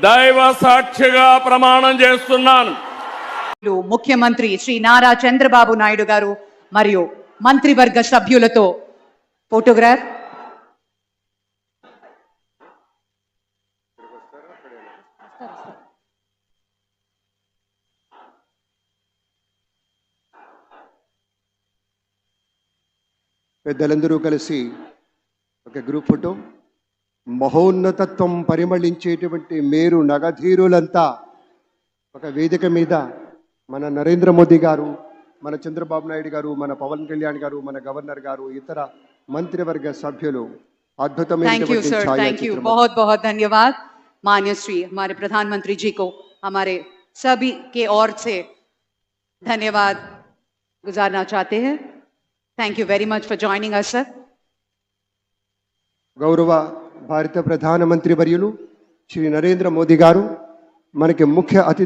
దైవ సాక్షిగా ప్రమాణం చేస్తున్నాను. ముఖ్యమంత్రి శ్రీ నారా చంద్రబాబు నాయుడు గారు మరియు మంత్రివర్గ సభ్యులతో ఫోటోగ్రాఫ్. పెద్దలందరూ కలిసి ఒక గ్రూప్ ఫోటో మహోన్నతత్వం పరిమళించేటువంటి మేరు నగధీరులంతా ఒక వేదిక మీద మన నరేంద్ర మోదీ గారు మన చంద్రబాబు నాయుడు గారు మన పవన్ కళ్యాణ్ గారు మన గవర్నర్ గారు ఇతర మంత్రివర్గ సభ్యులు थैंक यू అద్భుతమైనటువంటి सर थैंक यू ఛాయాచిత్రం बहुत बहुत धन्यवाद मान्य श्री हमारे प्रधानमंत्री जी को हमारे सभी के ओर से धन्यवाद गुजारना चाहते हैं thank you very much for joining us sir గౌరవ భారత ప్రధానమంత్రి వర్యులు శ్రీ నరేంద్ర మోదీ గారు మనకి ముఖ్య అతిథి